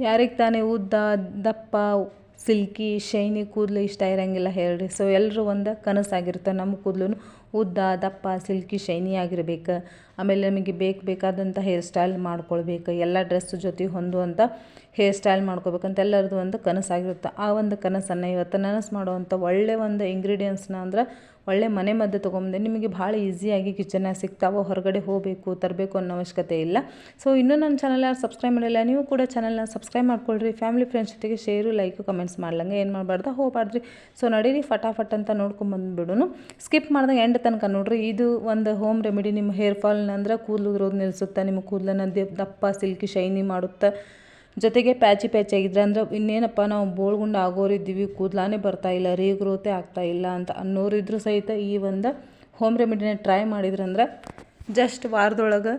ಯಾರಿಗೆ ತಾನೇ ಉದ್ದ, ದಪ್ಪ, ಸಿಲ್ಕಿ, ಶೈನಿ ಕೂದಲು ಇಷ್ಟ ಇರೋಂಗಿಲ್ಲ ಹೇಳ್ರಿ. ಸೊ ಎಲ್ಲರೂ ಒಂದು ಕನಸಾಗಿರುತ್ತೆ ನಮ್ಮ ಕೂದಲು ಉದ್ದ, ದಪ್ಪ, ಸಿಲ್ಕಿ, ಶೈನಿ ಆಗಿರ್ಬೇಕು. ಆಮೇಲೆ ನಮಗೆ ಬೇಕು ಬೇಕಾದಂಥ ಹೇರ್ ಸ್ಟೈಲ್ ಮಾಡ್ಕೊಳ್ಬೇಕು. ಎಲ್ಲ ಡ್ರೆಸ್ ಜೊತೆ ಹೊಂದುವಂಥ ಹೇರ್ ಸ್ಟೈಲ್ ಮಾಡ್ಕೋಬೇಕಂತ ಎಲ್ಲರದ್ದು ಒಂದು ಕನಸಾಗಿರುತ್ತೆ. ಆ ಒಂದು ಕನಸನ್ನು ಇವತ್ತು ನನಸು ಮಾಡುವಂಥ ಒಳ್ಳೆ ಒಂದು ಇಂಗ್ರೀಡಿಯೆಂಟ್ಸ್ನ ಅಂದ್ರೆ ಒಳ್ಳೆ ಮನೆ ಮದ್ದು ತೊಗೊಂಬಂದೆ ನಿಮಗೆ ಭಾಳ ಈಸಿಯಾಗಿ ಕಿಚನ್ನಾಗ ಸಿಗ್ತಾವೋ. ಹೊರಗಡೆ ಹೋಗಬೇಕು, ತರಬೇಕು ಅನ್ನೋ ಅವಶ್ಯಕತೆ ಇಲ್ಲ. ಸೊ ಇನ್ನೂ ನನ್ನ ಚಾನಲ್ ಯಾರು ಸಬ್ಸ್ಕ್ರೈಬ್ ಮಾಡಿಲ್ಲ, ನೀವು ಕೂಡ ಚಾನಲ್ನ ಸಬ್ಸ್ಕ್ರೈಬ್ ಮಾಡ್ಕೊಳ್ರಿ. ಫ್ಯಾಮಿಲಿ ಫ್ರೆಂಡ್ಸ್ ಜೊತೆಗೆ ಶೇರು ಲೈಕು ಕಮೆಂಟ್ಸ್ ಮಾಡ್ಲಂಗೆ ಏನು ಮಾಡಬಾರ್ದು? ಹೋಗ್ಬಾರ್ದ್ರಿ. ಸೊ ನಡೀರಿ, ಫಟಾಫಟ್ ಅಂತ ನೋಡ್ಕೊಂಬಂದ್ಬಿಡುನು. ಸ್ಕಿಪ್ ಮಾಡ್ದಂಗೆ ಎಂಡ್ ತನಕ ನೋಡ್ರಿ, ಇದು ಒಂದು ಹೋಮ್ ರೆಮಿಡಿ ನಿಮ್ಮ ಹೇರ್ ಫಾಲ್ನ ಅಂದ್ರೆ ಕೂದಲು ಉದುರೋದು ನಿಲ್ಲಿಸುತ್ತೆ ನಿಮ್ಮ ಕೂದಲನ್ನು ದಪ್ಪ ಸಿಲ್ಕಿ ಶೈನಿ ಮಾಡುತ್ತೆ. ಜೊತೆಗೆ ಪ್ಯಾಚಿ ಪ್ಯಾಚಿ ಆಗಿದ್ರೆ ಅಂದ್ರೆ ಇನ್ನೇನಪ್ಪ, ನಾವು ಬೋಳ್ಗುಂಡು ಆಗೋರಿದ್ದೀವಿ ಕೂದಲಾನೇ ಬರ್ತಾ ಇಲ್ಲ ರೀಗ್ರೋತೆ ಆಗ್ತಾ ಇಲ್ಲ ಅಂತ ಅನ್ನೋರಿದ್ರು ಸಹಿತ ಈ ಒಂದು ಹೋಮ್ ರೆಮಿಡಿನ ಟ್ರೈ ಮಾಡಿದ್ರಂದ್ರೆ ಜಸ್ಟ್ ವಾರದೊಳಗೆ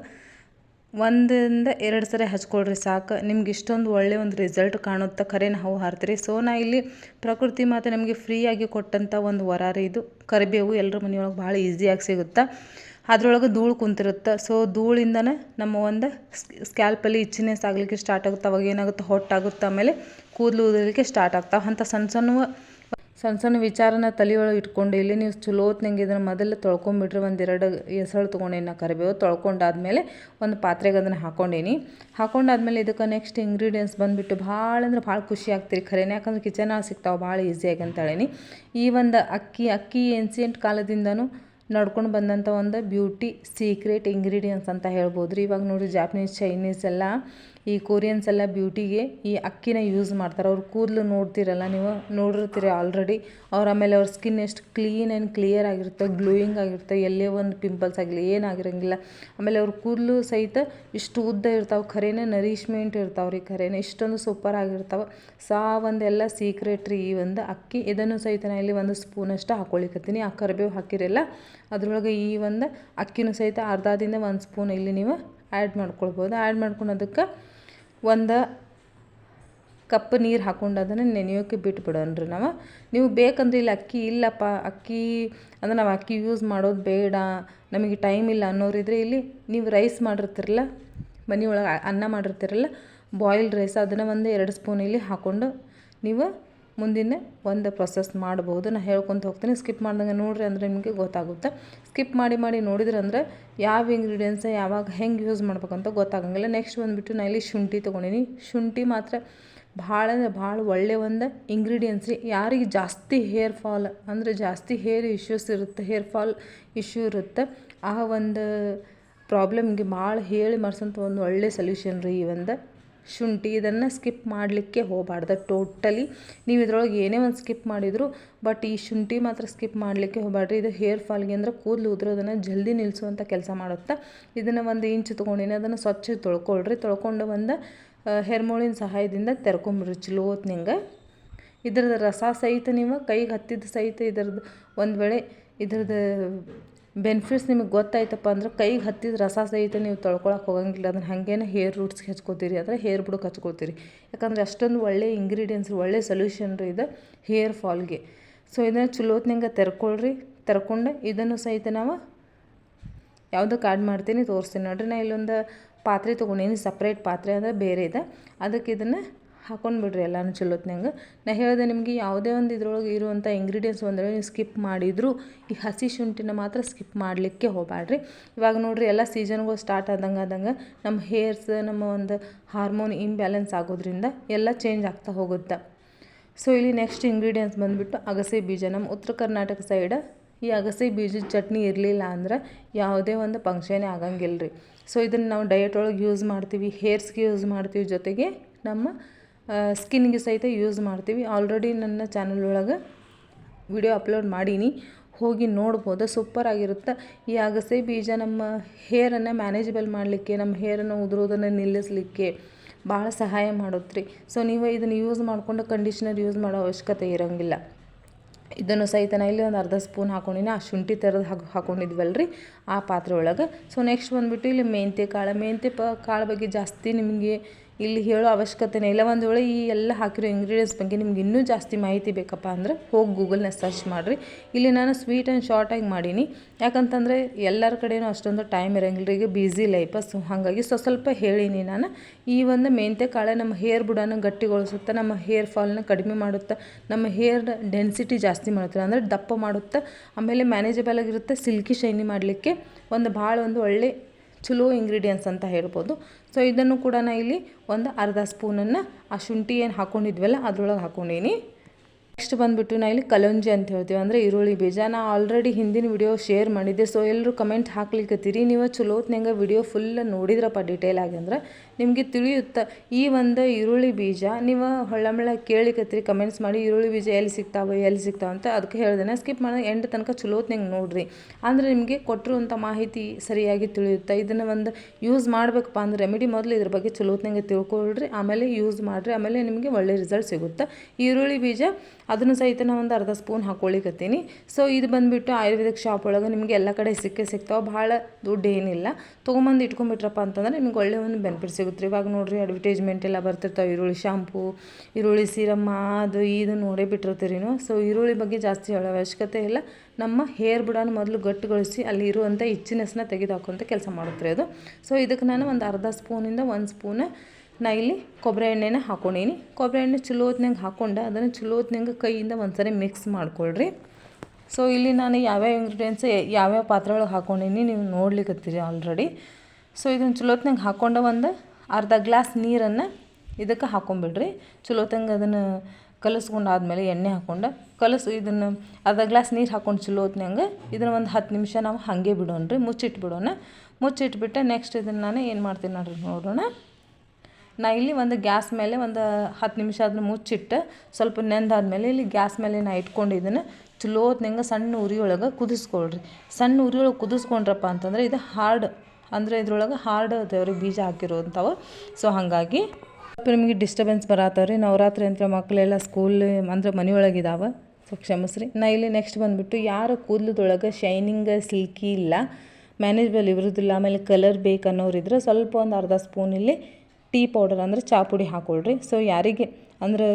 ಒಂದಿಂದ ಎರಡು ಸರಿ ಹಚ್ಕೊಳ್ರಿ ಸಾಕು. ನಿಮ್ಗೆ ಇಷ್ಟೊಂದು ಒಳ್ಳೆ ಒಂದು ರಿಸಲ್ಟ್ ಕಾಣುತ್ತೆ ಖರೆ ನಾವು ಹಾರ್ತೀರಿ. ಸೊ ನಾ ಇಲ್ಲಿ ಪ್ರಕೃತಿ ಮಾತೆ ನಮಗೆ ಫ್ರೀಯಾಗಿ ಕೊಟ್ಟಂಥ ಒಂದು ವರ ರೀ ಇದು. ಕರಿಬೇವು ಎಲ್ಲರ ಮನೆಯೊಳಗೆ ಭಾಳ ಈಸಿಯಾಗಿ ಸಿಗುತ್ತೆ. ಅದರೊಳಗೆ ಧೂಳು ಕುಂತಿರುತ್ತೆ. ಸೊ ಧೂಳಿಂದನೇ ನಮ್ಮ ಒಂದು ಸ್ಕ್ಯಾಲ್ಪಲ್ಲಿ ಇಚ್ಚಿನೆಸ್ ಆಗಲಿಕ್ಕೆ ಸ್ಟಾರ್ಟ್ ಆಗುತ್ತೆ. ಅವಾಗ ಏನಾಗುತ್ತೆ? ಹೊಟ್ಟಾಗುತ್ತೆ. ಆಮೇಲೆ ಕೂದಲು ಉದಲಿಕ್ಕೆ ಸ್ಟಾರ್ಟ್ ಆಗ್ತಾವೆ. ಅಂಥ ಸಣ್ಣ ಸಣ್ಣ ಸಣ್ಣ ಸಣ್ಣ ವಿಚಾರನ ತಲೆಯೊಳಗೆ ಇಟ್ಕೊಂಡು, ಇಲ್ಲಿ ನೀವು ಚಲೋ ಹೊತ್ನಂಗೆ ಇದನ್ನು ಮೊದಲು ತೊಳ್ಕೊಂಬಿಟ್ರೆ ಒಂದೆರಡು ಎಸಳು ತೊಗೊಂಡೇನಿ ಕರಿಬೇವು? ತೊಳ್ಕೊಂಡಾದ್ಮೇಲೆ ಒಂದು ಪಾತ್ರೆಗೆ ಅದನ್ನು ಹಾಕ್ಕೊಂಡೇನಿ ಹಾಕೊಂಡಾದ್ಮೇಲೆ ಇದಕ್ಕೆ ನೆಕ್ಸ್ಟ್ ಇಂಗ್ರೀಡಿಯೆಂಟ್ಸ್ ಬಂದುಬಿಟ್ಟು ಭಾಳ ಅಂದ್ರೆ ಭಾಳ ಖುಷಿ ಆಗ್ತೀರಿ ಖರೇನೆ. ಯಾಕಂದ್ರೆ ಕಿಚನಾಗ ಸಿಗ್ತಾವೆ ಭಾಳ ಈಸಿಯಾಗಿ ಅಂತ ಹೇಳೀನಿ. ಈ ಒಂದು ಅಕ್ಕಿ ಅಕ್ಕಿ ಏನ್ಸಿಯೆಂಟ್ ಕಾಲದಿಂದನೂ ನಡ್ಕೊಂಡು ಬಂದಂಥ ಒಂದು ಬ್ಯೂಟಿ ಸೀಕ್ರೆಟ್ ಇಂಗ್ರೀಡಿಯೆಂಟ್ಸ್ ಅಂತ ಹೇಳ್ಬೋದು ರೀ ಇವಾಗ ನೋಡಿ ಜಾಪನೀಸ್ ಚೈನೀಸ್ ಎಲ್ಲ ಈ ಕೊರಿಯನ್ಸ್ ಎಲ್ಲ ಬ್ಯೂಟಿಗೆ ಈ ಅಕ್ಕಿನ ಯೂಸ್ ಮಾಡ್ತಾರೆ. ಅವ್ರ ಕೂದಲು ನೋಡ್ತಿರಲ್ಲ ನೀವು? ನೋಡಿರ್ತೀರಿ ಆಲ್ರೆಡಿ ಅವ್ರ ಆಮೇಲೆ ಅವ್ರ ಸ್ಕಿನ್ ಎಷ್ಟು ಕ್ಲೀನ್ ಆ್ಯಂಡ್ ಕ್ಲಿಯರ್ ಆಗಿರುತ್ತೆ ಗ್ಲೋಯಿಂಗ್ ಆಗಿರುತ್ತೆ, ಎಲ್ಲೇ ಒಂದು ಪಿಂಪಲ್ಸ್ ಆಗಲಿ ಏನಾಗಿರಂಗಿಲ್ಲ ಆಮೇಲೆ ಅವ್ರ ಕೂದಲು ಸಹಿತ ಇಷ್ಟು ಉದ್ದ ಇರ್ತಾವೆ ಖರೇನೆ ನರಿಶ್ಮೆಂಟ್ ಇರ್ತಾವೆ ರೀ ಖರೇನೆ ಇಷ್ಟೊಂದು ಸೂಪರ್ ಆಗಿರ್ತಾವೆ. ಸಾ ಒಂದೆಲ್ಲ ಸೀಕ್ರೆಟ್ ರೀ ಈ ಒಂದು ಅಕ್ಕಿ. ಇದನ್ನು ಸಹಿತ ನಾನು ಇಲ್ಲಿ ಒಂದು ಸ್ಪೂನಷ್ಟು ಹಾಕ್ಕೊಳಿಕತ್ತೀನಿ ಆ ಕರಿಬೇವು ಹಾಕಿರಲ್ಲ, ಅದರೊಳಗೆ ಈ ಒಂದು ಅಕ್ಕಿನೂ ಸಹಿತ ಅರ್ಧದಿಂದ ಒಂದು ಸ್ಪೂನ್ ಇಲ್ಲಿ ನೀವು ಆ್ಯಡ್ ಮಾಡ್ಕೊಳ್ಬೋದು. ಆ್ಯಡ್ ಮಾಡ್ಕೊಳೋದಕ್ಕೆ ಒಂದು ಕಪ್ ನೀರು ಹಾಕೊಂಡು ಅದನ್ನು ನೆನೆಯೋಕೆ ಬಿಟ್ಬಿಡೋಣ್ರಿ ನಾವು. ನೀವು ಬೇಕಂದ್ರೆ ಇಲ್ಲಿ ಅಕ್ಕಿ ಇಲ್ಲಪ್ಪ, ಅಕ್ಕಿ ಅಂದ್ರೆ ನಾವು ಅಕ್ಕಿ ಯೂಸ್ ಮಾಡೋದು ಬೇಡ, ನಮಗೆ ಟೈಮ್ ಇಲ್ಲ ಅನ್ನೋರಿದ್ರೆ ಇಲ್ಲಿ ನೀವು ರೈಸ್ ಮಾಡಿರ್ತೀರಲ್ಲ, ಮನೆಯೊಳಗೆ ಅನ್ನ ಮಾಡಿರ್ತೀರಲ್ಲ ಬಾಯ್ಲ್ಡ್ ರೈಸ್ ಅದನ್ನು ಒಂದು ಎರಡು ಸ್ಪೂನ್ ಇಲ್ಲಿ ಹಾಕ್ಕೊಂಡು ನೀವು ಮುಂದಿನ ಒಂದು ಪ್ರೊಸೆಸ್ ಮಾಡ್ಬೋದು. ನಾನು ಹೇಳ್ಕೊತ ಹೋಗ್ತೀನಿ. ಸ್ಕಿಪ್ ಮಾಡ್ದಂಗೆ ನೋಡ್ರಿ ಅಂದರೆ ನಿಮಗೆ ಗೊತ್ತಾಗುತ್ತೆ. ಸ್ಕಿಪ್ ಮಾಡಿ ಮಾಡಿ ನೋಡಿದ್ರೆ ನೋಡಿದ್ರಂದ್ರೆ ಯಾವ ಇಂಗ್ರೀಡಿಯೆಂಟ್ಸ ಯಾವಾಗ ಹೆಂಗೆ ಯೂಸ್ ಮಾಡ್ಬೇಕಂತ ಗೊತ್ತಾಗಂಗಿಲ್ಲ. ನೆಕ್ಸ್ಟ್ ಬಂದುಬಿಟ್ಟು ನಾನು ಇಲ್ಲಿ ಶುಂಠಿ ತೊಗೊಂಡಿನಿ. ಶುಂಠಿ ಮಾತ್ರ ಭಾಳ ಅಂದರೆ ಭಾಳ ಒಳ್ಳೆಯ ಒಂದು ಇಂಗ್ರೀಡಿಯೆಂಟ್ಸ್ ರೀ. ಯಾರಿಗೆ ಜಾಸ್ತಿ ಹೇರ್ ಫಾಲ್ ಅಂದರೆ ಜಾಸ್ತಿ ಹೇರ್ ಇಶ್ಯೂಸ್ ಇರುತ್ತೆ ಹೇರ್ ಫಾಲ್ ಇಶ್ಯೂ ಇರುತ್ತೆ, ಆ ಒಂದು ಪ್ರಾಬ್ಲಮ್ಗೆ ಭಾಳ ಹೇಳಿ ಮಾಡ್ಸೋಂಥ ಒಂದು ಒಳ್ಳೆ ಸೊಲ್ಯೂಷನ್ ರೀ ಈ ಒಂದು. ಶುಂಠಿ ಇದನ್ನು ಸ್ಕಿಪ್ ಮಾಡಲಿಕ್ಕೆ ಹೋಗಬಾರ್ದು. ಟೋಟಲಿ ನೀವು ಇದ್ರೊಳಗೆ ಏನೇ ಒಂದು ಸ್ಕಿಪ್ ಮಾಡಿದ್ರು ಬಟ್ ಈ ಶುಂಠಿ ಮಾತ್ರ ಸ್ಕಿಪ್ ಮಾಡಲಿಕ್ಕೆ ಹೋಗಬಾರ್ದು. ಇದು ಹೇರ್ ಫಾಲ್ಗೆ ಅಂದ್ರೆ ಕೂದಲು ಉದುರೋದನ್ನು ಜಲ್ದಿ ನಿಲ್ಲಿಸುವಂಥ ಕೆಲಸ ಮಾಡುತ್ತೆ, ಇದನ್ನು ಒಂದು ಇಂಚ್ ತೊಗೊಂಡಿನಿ, ಅದನ್ನು ಸ್ವಚ್ಛ ತೊಳ್ಕೊಳ್ರಿ. ತೊಳ್ಕೊಂಡು ಒಂದು ಹೆರ್ಮೋಳಿನ ಸಹಾಯದಿಂದ ತೆರ್ಕೊಂಬಿಡ್ರಿ, ಚಲೋ ಹೊತ್ನಿಂಗೆ ಇದ್ರದ್ದು ರಸ ಸಹಿತ ನೀವು, ಕೈಗೆ ಹತ್ತಿದ ಸಹಿತ ಇದ್ರದ್ದು ಒಂದು ವೇಳೆ ಇದ್ರದ್ದು ಬೆನಿಫಿಟ್ಸ್ ನಿಮಗೆ ಗೊತ್ತಾಯ್ತಪ್ಪ ಅಂದ್ರೆ ಕೈಗೆ ಹತ್ತಿದ ರಸ ಸಹಿತ ನೀವು ತೊಳ್ಕೊಳಕ್ಕೆ ಹೋಗಂಗಿಲ್ಲ. ಅದನ್ನು ಹಾಗೇನೆ ಹೇರ್ ರೂಟ್ಸ್ಗೆ ಹಚ್ಕೋತೀರಿ ಅಂದರೆ ಹೇರ್ ಬುಡಕ್ಕೆ ಹಚ್ಕೋತೀರಿ ಯಾಕಂದ್ರೆ ಅಷ್ಟೊಂದು ಒಳ್ಳೆ ಇಂಗ್ರೀಡಿಯೆಂಟ್ಸ್ ಒಳ್ಳೆ ಸೊಲ್ಯೂಷನ್ ರೀ ಇದು ಹೇರ್ ಫಾಲ್ಗೆ ಸೊ ಇದನ್ನು ಚಲೋತ್ನಂಗೆ ತೆರ್ಕೊಳ್ರಿ. ತೆರ್ಕೊಂಡು ಇದನ್ನು ಸಹಿತ ನಾವು ಯಾವುದಕ್ಕೆ ಆ್ಯಡ್ ಮಾಡ್ತೀನಿ, ತೋರಿಸ್ತೀನಿ. ನೋಡ್ರಿ ನಾ ಇಲ್ಲೊಂದು ಪಾತ್ರೆ ತೊಗೊಂಡೀನಿ ಸಪ್ರೇಟ್ ಪಾತ್ರೆ ಅಂದರೆ ಬೇರೆ ಇದೆ. ಅದಕ್ಕೆ ಇದನ್ನು ಹಾಕೊಂಡು ಬಿಡ್ರಿ ಎಲ್ಲನೂ ಚಲೋತ್ನಂಗೆ ನಾ ಹೇಳಿದೆ ನಿಮಗೆ ಯಾವುದೇ ಒಂದು ಇದ್ರೊಳಗೆ ಇರುವಂಥ ಇಂಗ್ರೀಡಿಯೆಂಟ್ಸ್ ಒಂದು ನೀವು ಸ್ಕಿಪ್ ಮಾಡಿದರೂ, ಈ ಹಸಿ ಶುಂಠಿನ ಮಾತ್ರ ಸ್ಕಿಪ್ ಮಾಡಲಿಕ್ಕೆ ಹೋಗಬೇಡ್ರಿ ಇವಾಗ ನೋಡಿರಿ ಎಲ್ಲ ಸೀಸನ್ಗಳು ಸ್ಟಾರ್ಟ್ ಆದಂಗೆ ಆದಂಗೆ ನಮ್ಮ ಹೇರ್ಸ್ ನಮ್ಮ ಒಂದು ಹಾರ್ಮೋನ್ ಇಂಬ್ಯಾಲೆನ್ಸ್ ಆಗೋದ್ರಿಂದ ಎಲ್ಲ ಚೇಂಜ್ ಆಗ್ತಾ ಹೋಗುತ್ತೆ. ಸೊ ಇಲ್ಲಿ ನೆಕ್ಸ್ಟ್ ಇಂಗ್ರೀಡಿಯೆಂಟ್ಸ್ ಬಂದುಬಿಟ್ಟು ಅಗಸೆ ಬೀಜ. ನಮ್ಮ ಉತ್ತರ ಕರ್ನಾಟಕ ಸೈಡ್ ಈ ಅಗಸೆ ಬೀಜದ ಚಟ್ನಿ ಇರಲಿಲ್ಲ ಅಂದ್ರೆ ಯಾವುದೇ ಒಂದು ಫಂಕ್ಷನೇ ಆಗಂಗಿಲ್ಲ ರೀ ಸೊ ಇದನ್ನು ನಾವು ಡಯಟ್ ಒಳಗೆ ಯೂಸ್ ಮಾಡ್ತೀವಿ ಹೇರ್ಸ್ಗೆ ಯೂಸ್ ಮಾಡ್ತೀವಿ ಜೊತೆಗೆ ನಮ್ಮ ಸ್ಕಿನ್ಗೆ ಸಹಿತ ಯೂಸ್ ಮಾಡ್ತೀವಿ. ಆಲ್ರೆಡಿ ನನ್ನ ಚಾನಲ್ ಒಳಗೆ ವಿಡಿಯೋ ಅಪ್ಲೋಡ್ ಮಾಡೀನಿ. ಹೋಗಿ ನೋಡ್ಬೋದು ಸೂಪರ್ ಆಗಿರುತ್ತೆ. ಈ ಅಗಸೆ ಬೀಜ ನಮ್ಮ ಹೇರನ್ನು ಮ್ಯಾನೇಜಬಲ್ ಮಾಡಲಿಕ್ಕೆ, ನಮ್ಮ ಹೇರನ್ನು ಉದುರೋದನ್ನು ನಿಲ್ಲಿಸಲಿಕ್ಕೆ ಭಾಳ ಸಹಾಯ ಮಾಡುತ್ತೆ ರೀ ಸೊ ನೀವು ಇದನ್ನು ಯೂಸ್ ಮಾಡಿಕೊಂಡು ಕಂಡೀಷನರ್ ಯೂಸ್ ಮಾಡೋ ಅವಶ್ಯಕತೆ ಇರೋಂಗಿಲ್ಲ. ಇದನ್ನು ಸಹಿತ ನಾ ಇಲ್ಲಿ ಒಂದು ಅರ್ಧ ಸ್ಪೂನ್ ಹಾಕೊಂಡಿನಿ. ಆ ಶುಂಠಿ ಥರದ್ದು ಹಾಕಿ ಹಾಕೊಂಡಿದ್ವಲ್ಲ ರೀ ಆ ಪಾತ್ರೆ ಒಳಗೆ. ಸೊ ನೆಕ್ಸ್ಟ್ ಬಂದುಬಿಟ್ಟು ಇಲ್ಲಿ ಮೆಂತ್ಯ ಕಾಳು. ಮೆಂತ್ಯ ಪ, ಕಾಳು ಬಗ್ಗೆ ಜಾಸ್ತಿ ನಿಮಗೆ ಇಲ್ಲಿ ಹೇಳೋ ಅವಶ್ಯಕತೆನೇ ಇಲ್ಲ. ಒಂದು ವೇಳೆ ಈ ಎಲ್ಲ ಹಾಕಿರೋ ಇಂಗ್ರೀಡಿಯೆಂಟ್ಸ್ ಬಗ್ಗೆ ನಿಮ್ಗೆ ಇನ್ನೂ ಜಾಸ್ತಿ ಮಾಹಿತಿ ಬೇಕಪ್ಪ ಅಂದರೆ ಹೋಗಿ ಗೂಗಲ್ನ ಸರ್ಚ್ ಮಾಡಿರಿ. ಇಲ್ಲಿ ನಾನು ಸ್ವೀಟ್ ಆ್ಯಂಡ್ ಶಾರ್ಟಾಗಿ ಮಾಡೀನಿ. ಯಾಕಂತಂದರೆ ಎಲ್ಲರ ಕಡೆಯೂ ಅಷ್ಟೊಂದು ಟೈಮ್ ಇರೋಂಗಿಲ್ಲ ಈಗ ಬ್ಯುಸಿ ಲೈಫ ಸೊ ಹಾಗಾಗಿ ಸೊ, ಸ್ವಲ್ಪ ಹೇಳೀನಿ ನಾನು. ಈ ಒಂದು ಮೆಂತ್ಯ ಕಾಳೆ ನಮ್ಮ ಹೇರ್ ಬುಡನ ಗಟ್ಟಿಗೊಳಿಸುತ್ತೆ, ನಮ್ಮ ಹೇರ್ ಫಾಲ್ನ ಕಡಿಮೆ ಮಾಡುತ್ತೆ, ನಮ್ಮ ಹೇರ್ ಡೆನ್ಸಿಟಿ ಜಾಸ್ತಿ ಮಾಡುತ್ತೆ, ಅಂದರೆ ದಪ್ಪ ಮಾಡುತ್ತೆ, ಆಮೇಲೆ ಮ್ಯಾನೇಜಬಲ್ ಆಗಿರುತ್ತೆ ಸಿಲ್ಕಿ ಶೈನಿ ಮಾಡಲಿಕ್ಕೆ. ಒಂದು ಭಾಳ ಒಂದು ಒಳ್ಳೆ ಚಲೋ ಇಂಗ್ರೀಡಿಯೆಂಟ್ಸ್ ಅಂತ ಹೇಳ್ಬೋದು. ಸೊ ಇದನ್ನು ಕೂಡ ನಾ ಇಲ್ಲಿ ಒಂದು ಅರ್ಧ ಸ್ಪೂನನ್ನು ಆ ಶುಂಠಿ ಏನು ಹಾಕ್ಕೊಂಡಿದ್ವಲ್ಲ ಅದ್ರೊಳಗೆ ಹಾಕ್ಕೊಂಡೀನಿ ನೆಕ್ಸ್ಟ್ ಬಂದುಬಿಟ್ಟು ನಾ ಇಲ್ಲಿ ಕಲಂಜಿ ಅಂತ ಹೇಳ್ತೀವಿ. ಅಂದರೆ ಈರುಳ್ಳಿ ಬೀಜ. ನಾ ಆಲ್ರೆಡಿ ಹಿಂದಿನ ವಿಡಿಯೋ ಶೇರ್ ಮಾಡಿದ್ದೆ. ಸೊ ಎಲ್ಲರೂ ಕಮೆಂಟ್ ಹಾಕ್ಲಿಕ್ಕತ್ತೀರಿ ನೀವು ಚಲೋತ್ನಂಗೆ ವಿಡಿಯೋ ಫುಲ್ ನೋಡಿದ್ರಪ್ಪ ಡೀಟೇಲ್ ಆಗಿ. ಅಂದ್ರೆ ನಿಮಗೆ ತಿಳಿಯುತ್ತೆ ಈ ಒಂದು ಈರುಳ್ಳಿ ಬೀಜ. ನೀವು ಹೊಳ್ಳಮಳ್ಳ ಕೇಳಿಕತ್ತೀರಿ. ಕಮೆಂಟ್ಸ್ ಮಾಡಿ ಈರುಳ್ಳಿ ಬೀಜ ಎಲ್ಲಿ ಸಿಗ್ತಾವೆ ಎಲ್ಲಿ ಸಿಗ್ತಾವೆ ಅಂತ ಅದಕ್ಕೆ ಹೇಳ್ದೆ ಸ್ಕಿಪ್ ಮಾಡಿ. ಎಂಡ್ ತನಕ ಚಲೋತ್ನಂಗೆ ನೋಡಿರಿ. ಅಂದರೆ ನಿಮಗೆ ಕೊಟ್ಟಿರುವಂಥ ಮಾಹಿತಿ ಸರಿಯಾಗಿ ತಿಳಿಯುತ್ತೆ? ಇದನ್ನು ಒಂದು ಯೂಸ್ ಮಾಡಬೇಕಪ್ಪ. ಅಂದ್ರೆ ರೆಮಿಡಿ ಮೊದಲು ಇದ್ರ ಬಗ್ಗೆ ಚಲೋತ್ನಂಗೆ ತಿಳ್ಕೊಳ್ರಿ. ಆಮೇಲೆ ಯೂಸ್ ಮಾಡಿರಿ. ಆಮೇಲೆ ನಿಮಗೆ ಒಳ್ಳೆ ರಿಸಲ್ಟ್ ಸಿಗುತ್ತೆ? ಈರುಳ್ಳಿ ಬೀಜ ಅದನ್ನು ಸಹಿತ ನಾನು ಒಂದು ಅರ್ಧ ಸ್ಪೂನ್ ಹಾಕ್ಕೊಳ್ಳಿಕತ್ತೀನಿ ಸೊ ಇದು ಬಂದುಬಿಟ್ಟು ಆಯುರ್ವೇದಿಕ್ ಶಾಪ್ ಒಳಗೆ ನಿಮಗೆ ಎಲ್ಲ ಕಡೆ ಸಿಕ್ಕೇ ಸಿಗ್ತಾವೆ. ಭಾಳ ದುಡ್ಡು ಏನಿಲ್ಲ. ತೊಗೊಂಬಂದು ಇಟ್ಕೊಂಬಿಟ್ರಪ್ಪ ಅಂತಂದ್ರೆ ನಿಮ್ಗೆ ಒಳ್ಳೆ ಒಂದು ಬೆನಿಫಿಟ್ ಸಿಗುತ್ತೆ. ಇವಾಗ ನೋಡಿರಿ ಅಡ್ವರ್ಟೈಸ್ಮೆಂಟ್ ಎಲ್ಲ ಬರ್ತಿರ್ತಾವೆ. ಈರುಳ್ಳಿ ಶಾಂಪು ಈರುಳ್ಳಿ ಸೀರಮ್ಮ ಅದು ಇದು ನೋಡೇ ಬಿಟ್ಟಿರ್ತೀರಿ ನೀವು. ಸೊ ಈರುಳ್ಳಿ ಬಗ್ಗೆ ಜಾಸ್ತಿ ಹೇಳೋ ಅವಶ್ಯಕತೆ ಇಲ್ಲ. ನಮ್ಮ ಹೇರ್ ಬುಡನ ಮೊದಲು ಗಟ್ಟುಗೊಳಿಸಿ ಅಲ್ಲಿ ಇರುವಂಥ ಇಚ್ಚಿನೆಸ್ನ ತೆಗೆದು ಹಾಕೋಂತ ಕೆಲಸ ಮಾಡುತ್ತೆ ಅದು. ಸೊ ಇದಕ್ಕೆ ನಾನು ಒಂದು ಅರ್ಧ ಸ್ಪೂನಿಂದ ಒಂದು ಸ್ಪೂನ್ ನಾ ಇಲ್ಲಿ ಕೊಬ್ಬರಿ ಎಣ್ಣೆನ ಹಾಕೊಂಡೀನಿ. ಕೊಬ್ಬರಿ ಎಣ್ಣೆ ಚಲೋ ಹೊತ್ನಾಗ ಹಾಕೊಂಡು ಅದನ್ನು ಚಲೋ ಹೊತ್ನಾಗ ಕೈಯಿಂದ ಒಂದ್ಸರಿ ಮಿಕ್ಸ್ ಮಾಡ್ಕೊಳ್ರಿ. ಸೊ ಇಲ್ಲಿ ನಾನು ಯಾವ್ಯಾವ ಇಂಗ್ರೀಡಿಯೆಂಟ್ಸ್ ಯಾವ್ಯಾವ ಪಾತ್ರೆ ಒಳಗೆ ಹಾಕ್ಕೊಂಡೀನಿ ನೀವು ನೋಡ್ಲಿಕ್ಕತ್ತೀರಿ ಆಲ್ರೆಡಿ ಸೊ ಇದನ್ನು ಚಲೋ ಹೊತ್ತಿನಂಗೆ ಹಾಕ್ಕೊಂಡು ಒಂದು ಅರ್ಧ ಗ್ಲಾಸ್ ನೀರನ್ನು ಇದಕ್ಕೆ ಹಾಕೊಂಬಿಡ್ರಿ. ಚಲೋ ಹೊತ್ತಂಗೆ ಅದನ್ನು ಕಲಸ್ಕೊಂಡಾದ್ಮೇಲೆ ಎಣ್ಣೆ ಹಾಕ್ಕೊಂಡು ಕಲಸು ಇದನ್ನು ಅರ್ಧ ಗ್ಲಾಸ್ ನೀರು ಹಾಕೊಂಡು ಚಲೋ ಹೊತ್ತಿನಂಗೆ ಇದನ್ನು ಒಂದು ಹತ್ತು ನಿಮಿಷ ನಾವು ಹಾಗೆ ಬಿಡೋಣ ರೀ ಮುಚ್ಚಿಟ್ಬಿಡೋಣ. ಮುಚ್ಚಿಟ್ಬಿಟ್ಟು ನೆಕ್ಸ್ಟ್ ಇದನ್ನು ನಾನು ಏನು ಮಾಡ್ತೀನಿ ನೋಡ್ರಿ, ನೋಡೋಣ. ನಾ ಇಲ್ಲಿ ಒಂದು ಗ್ಯಾಸ್ ಮೇಲೆ ಒಂದು ಹತ್ತು ನಿಮಿಷ ಅದನ್ನ ಮುಚ್ಚಿಟ್ಟು ಸ್ವಲ್ಪ ನೆಂದಾದ್ಮೇಲೆ ಇಲ್ಲಿ ಗ್ಯಾಸ್ ಮೇಲೆ ನಾ ಇಟ್ಕೊಂಡಿದ್ದನ್ನು ಚಲೋ ಸಣ್ಣ ಉರಿಯೊಳಗೆ ಕುದಿಸ್ಕೊಳ್ರಿ. ಸಣ್ಣ ಉರಿಯೊಳಗೆ ಕುದಿಸ್ಕೊಂಡ್ರಪ್ಪ ಅಂತಂದ್ರೆ ಇದು ಹಾರ್ಡ್, ಅಂದರೆ ಇದ್ರೊಳಗೆ ಹಾರ್ಡ್ ದೇವ್ರಿಗೆ ಬೀಜ ಹಾಕಿರುವಂಥವು. ಸೊ ಹಾಗಾಗಿ ಸ್ವಲ್ಪ ನಿಮಗೆ ಡಿಸ್ಟರ್ಬೆನ್ಸ್ ಬರತ್ತವ್ರಿ ನವರಾತ್ರಿ ಅಂತ ಮಕ್ಕಳೆಲ್ಲ ಸ್ಕೂಲ್ ಅಂದ್ರೆ ಮನೆಯೊಳಗಿದಾವೆ ಸೊ ಕ್ಷಮಿಸ್ರಿ. ನಾ ಇಲ್ಲಿ ನೆಕ್ಸ್ಟ್ ಬಂದುಬಿಟ್ಟು ಯಾರು ಕೂದಲದೊಳಗೆ ಶೈನಿಂಗ್ ಸಿಲ್ಕಿ ಇಲ್ಲ ಮ್ಯಾನೇಜಬಲ್ ಇರೋದಿಲ್ಲ, ಆಮೇಲೆ ಕಲರ್ ಬೇಕು ಅನ್ನೋರಿದ್ರೆ ಸ್ವಲ್ಪ ಒಂದು ಅರ್ಧ ಸ್ಪೂನ್ ಇಲ್ಲಿ ಟೀ ಪೌಡರ್ ಅಂದರೆ ಚಹಾ ಪುಡಿ ಹಾಕ್ಕೊಳ್ರಿ ಸೊ ಯಾರಿಗೆ ಅಂದ್ರೆ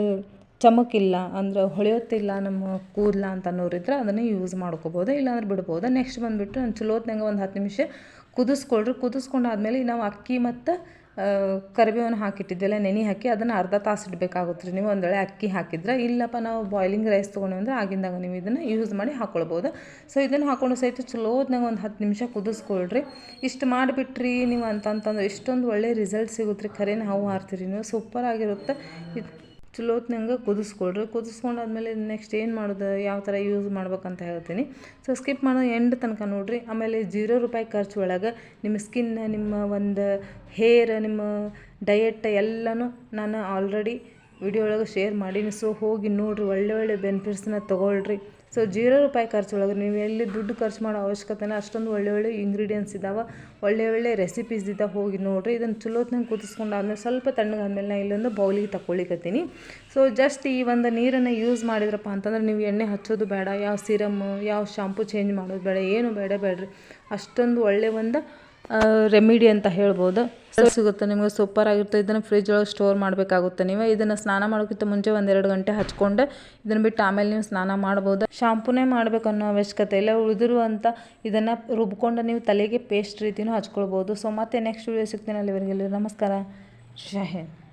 ಚಮಕಿಲ್ಲ, ಅಂದ್ರೆ ಹೊಳೆಯೋತ್ತಿಲ್ಲ, ನಮ್ಮ ಕೂದಲ ಅಂತ ಅನ್ನೋರಿದ್ರೆ ಅದನ್ನು ಯೂಸ್ ಮಾಡ್ಕೋಬೋದು, ಇಲ್ಲಾಂದ್ರೆ ಬಿಡ್ಬೋದು. ನೆಕ್ಸ್ಟ್ ಬಂದುಬಿಟ್ಟು ನಾನು ಚಲೋ ಹೊತ್ನಾಗ ಒಂದು ಹತ್ತು ನಿಮಿಷ ಕುದಿಸ್ಕೊಳ್ರಿ. ಕುದಿಸ್ಕೊಂಡಾದ್ಮೇಲೆ ನಾವು ಅಕ್ಕಿ ಮತ್ತು ಕರಿಬೇವನ್ನ ಹಾಕಿಟ್ಟಿದ್ದೆಲ್ಲ, ನೆನೆ ಹಾಕಿ ಅದನ್ನು ಅರ್ಧ ತಾಸು ಇಡಬೇಕಾಗುತ್ತೆ ರೀ. ನೀವು ಒಂದು ವೇಳೆ ಅಕ್ಕಿ ಹಾಕಿದ್ರೆ ಇಲ್ಲಪ್ಪ, ನಾವು ಬಾಯ್ಲಿಂಗ್ ರೈಸ್ ತೊಗೊಂಡು ಅಂದರೆ ಆಗಿಂದಾಗ ನೀವು ಇದನ್ನು ಯೂಸ್ ಮಾಡಿ ಹಾಕ್ಕೊಳ್ಬೋದು ಸೊ ಇದನ್ನು ಹಾಕೊಂಡು ಸಹಿತ ಚಲೋ ಹೊತ್ನಾಗ ಒಂದು ಹತ್ತು ನಿಮಿಷ ಕುದಿಸ್ಕೊಳ್ರಿ. ಇಷ್ಟು ಮಾಡಿಬಿಟ್ರಿ ನೀವು ಅಂತಂತಂದ್ರೆ ಇಷ್ಟೊಂದು ಒಳ್ಳೆ ರಿಸಲ್ಟ್ ಸಿಗುತ್ತೆ ರೀ. ಖರೆ ಹಾವು ಹಾರ್ತೀರಿ. ನೀವು ಸೂಪರ್ ಆಗಿರುತ್ತೆ. ಇದು ಚಲೋ ಹೊತ್ನಂಗೆ ಕುದಿಸ್ಕೊಳ್ರಿ. ಕುದಿಸ್ಕೊಂಡಾದ್ಮೇಲೆ ನೆಕ್ಸ್ಟ್ ಏನು ಮಾಡೋದು, ಯಾವ ಥರ ಯೂಸ್ ಮಾಡ್ಬೇಕಂತ ಹೇಳ್ತೀನಿ. ಸೊ ಸ್ಕಿಪ್ ಮಾಡೋ ಎಂಡ್ ತನಕ ನೋಡಿರಿ. ಆಮೇಲೆ ಜೀರೋ ರೂಪಾಯಿ ಖರ್ಚು ಒಳಗೆ ನಿಮ್ಮ ಸ್ಕಿನ್ ನಿಮ್ಮ ಒಂದು ಹೇರ್ ನಿಮ್ಮ ಡಯೆಟ್ ಎಲ್ಲನೂ ನಾನು ಆಲ್ರೆಡಿ ವಿಡಿಯೋ ಒಳಗೆ ಶೇರ್ ಮಾಡೀನಿ. ಸೊ ಹೋಗಿ ನೋಡಿರಿ, ಒಳ್ಳೆ ಒಳ್ಳೆ ಬೆನಿಫಿಟ್ಸ್ನ ತೊಗೊಳ್ರಿ. ಸೊ ಜೀರೋ ರೂಪಾಯಿ ಖರ್ಚೊಳಗೆ ನೀವು ಎಲ್ಲಿ ದುಡ್ಡು ಖರ್ಚು ಮಾಡೋ ಅವಶ್ಯಕತೆನ ಅಷ್ಟೊಂದು ಒಳ್ಳೆ ಒಳ್ಳೆ ಇಂಗ್ರೀಡಿಯೆಂಟ್ಸ್ ಇದ್ದಾವೆ ಒಳ್ಳೆ ಒಳ್ಳೆ ರೆಸಿಪೀಸ್ ಇದ್ದಾವೆ ಹೋಗಿ ನೋಡಿರಿ. ಇದನ್ನು ಚಲೋತ್ನಂಗೆ ಕುದಿಸ್ಕೊಂಡಾದ್ಮೇಲೆ ಸ್ವಲ್ಪ ತಣ್ಣಗಾದ್ಮೇಲೆ ನಾನು ಇಲ್ಲೊಂದು ಬೌಲಿಗೆ ತಗೊಳ್ಳಿಕತ್ತೀನಿ ಸೊ ಜಸ್ಟ್ ಈ ಒಂದು ನೀರನ್ನು ಯೂಸ್ ಮಾಡಿದ್ರಪ್ಪ ಅಂತಂದ್ರೆ ನೀವು ಎಣ್ಣೆ ಹಚ್ಚೋದು ಬೇಡ, ಯಾವ ಸಿರಮ್ ಯಾವ ಶಾಂಪು ಚೇಂಜ್ ಮಾಡೋದು ಬೇಡ, ಏನು ಬೇಡ ಬೇಡ್ರಿ. ಅಷ್ಟೊಂದು ಒಳ್ಳೆ ಒಂದು ರೆಮಿಡಿ ಅಂತ ಹೇಳ್ಬೋದು. ಸಿಗುತ್ತೆ, ನಿಮಗೆ ಸೂಪರ್ ಆಗಿರುತ್ತೆ. ಇದನ್ನು ಫ್ರಿಜ್ ಒಳಗೆ ಸ್ಟೋರ್ ಮಾಡಬೇಕಾಗುತ್ತೆ. ನೀವು ಇದನ್ನು ಸ್ನಾನ ಮಾಡೋಕ್ಕಿಂತ ಮುಂಚೆ ಒಂದೆರಡು ಗಂಟೆ ಹಚ್ಕೊಂಡು. ಇದನ್ನು ಬಿಟ್ಟು ಆಮೇಲೆ ನೀವು ಸ್ನಾನ ಮಾಡ್ಬೋದು. ಶಾಂಪೂನೇ ಮಾಡಬೇಕು ಅನ್ನೋ ಅವಶ್ಯಕತೆ ಇಲ್ಲ ಉಳಿದಿರುವಂಥ ಇದನ್ನು ರುಬ್ಕೊಂಡು ನೀವು ತಲೆಗೆ ಪೇಸ್ಟ್ ರೀತಿಯೂ ಹಚ್ಕೊಳ್ಬೋದು. ಸೊ ಮತ್ತೆ ನೆಕ್ಸ್ಟ್ ವೀಡಿಯೋ ಸಿಗ್ತೀನಿ ಅಲ್ಲಿವರೆಗೆ. ನಮಸ್ಕಾರ. ಹಿಂದ್.